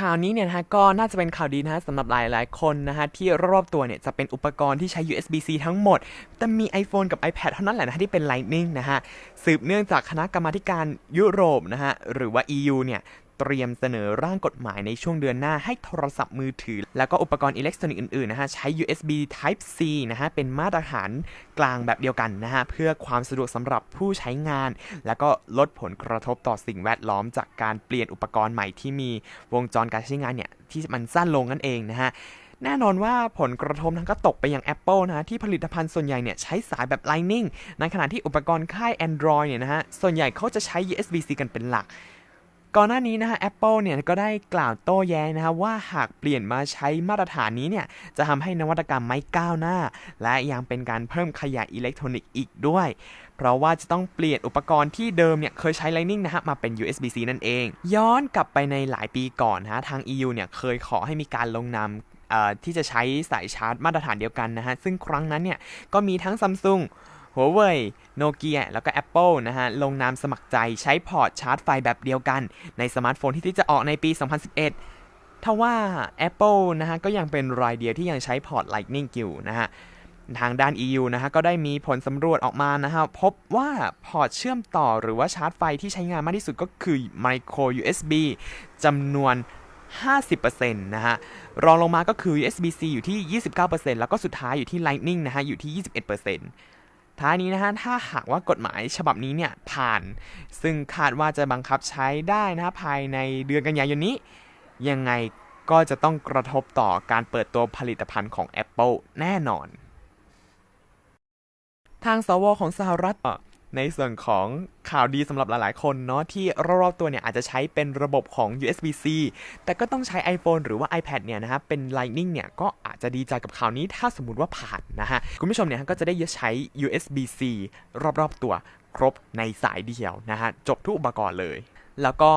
ข่าวนี้เนี่ยนะฮะก็น่าจะเป็นข่าวดีนะฮะสำหรับหลายๆ คนนะฮะที่รอบตัวเนี่ยจะเป็นอุปกรณ์ที่ใช้ USB-C ทั้งหมด แต่มี iPhone กับ iPad เท่านั้นแหละนะฮะที่เป็น Lightning นะฮะสืบเนื่องจากคณะกรรมาธิการยุโรปนะฮะหรือว่า EU เนี่ย เตรียมเสนอร่างกฎหมายในช่วงเดือนหน้าให้โทรศัพท์มือถือ แล้วก็อุปกรณ์อิเล็กทรอนิกส์อื่นๆนะฮะใช้ USB Type C นะฮะเป็นมาตรฐานกลางแบบเดียวกันนะฮะเพื่อความสะดวกสำหรับผู้ใช้งาน แล้วก็ลดผลกระทบต่อสิ่งแวดล้อม จากการเปลี่ยนอุปกรณ์ใหม่ที่มีวงจรการใช้งานเนี่ยที่มันสั้นลงนั่นเองนะฮะแน่นอนว่าผลกระทบนั้นก็ตกไปยัง Apple นะฮะที่ผลิตภัณฑ์ส่วนใหญ่เนี่ยใช้สายแบบ Lightning ในขณะที่อุปกรณ์ค่าย Android เนี่ยนะฮะส่วนใหญ่เขาจะใช้ USB-C กันเป็นหลัก ก่อนหน้านี้นะฮะ Apple เนี่ยก็ได้กล่าวโต้แย้งนะฮะว่าหากเปลี่ยนมาใช้มาตรฐานนี้เนี่ยจะทำให้นวัตกรรมไม่ก้าวหน้า และยังเป็นการเพิ่มขยะอิเล็กทรอนิกส์อีกด้วย เพราะว่าจะต้องเปลี่ยนอุปกรณ์ที่เดิมเนี่ยเคยใช้ Lightning นะฮะมาเป็น USB-C นั่นเอง ย้อนกลับไปในหลายปีก่อนนะฮะทาง EU เนี่ยเคยขอให้มีการลงนามที่จะใช้สายชาร์จมาตรฐานเดียวกันนะฮะซึ่งครั้งนั้นเนี่ยก็มีทั้ง Samsung หัวเว่ยโนเกียแล้วก็ Apple นะฮะ ลงนามสมัครใจใช้พอร์ตชาร์จไฟแบบเดียวกัน ในสมาร์ทโฟนที่จะออกในปี 2011ทว่า Apple นะฮะ ก็ยังเป็นรายเดียวที่ยังใช้พอร์ต Lightning อยู่นะฮะ ทางด้าน EU นะฮะ ก็ได้มีผลสำรวจออกมานะฮะ พบว่าพอร์ตเชื่อมต่อหรือว่าชาร์จไฟที่ใช้งานมากที่สุดก็คือ Micro USB จำนวน50%นะฮะ รองลงมาก็คือ USB-C อยู่ที่ 29%แล้วก็สุดท้ายอยู่ที่ Lightning นะฮะ อยู่ที่ 21% ท้ายนี้นะฮะถ้าหากว่ากฎหมายฉบับนี้เนี่ยผ่าน ซึ่งคาดว่าจะบังคับใช้ได้นะภายในเดือนกันยายนนี้ ยังไงก็จะต้องกระทบต่อการเปิดตัวผลิตภัณฑ์ของ Apple แน่นอน ทางสวของสหรัฐ ในส่วนของข่าวดีสำหรับหลายๆ คนเนาะที่รอบๆตัวเนี่ยอาจจะใช้เป็นระบบของ USB-C แต่ก็ต้องใช้ iPhone หรือว่า iPad เนี่ยนะฮะเป็น Lightning เนี่ยก็อาจจะดีใจกับข่าวนี้ถ้าสมมติว่าผ่านนะฮะคุณผู้ชมเนี่ยก็จะได้ใช้ USB-C รอบๆตัวครบในสายเดียวนะฮะจบทุกอุปกรณ์เลย แล้วก็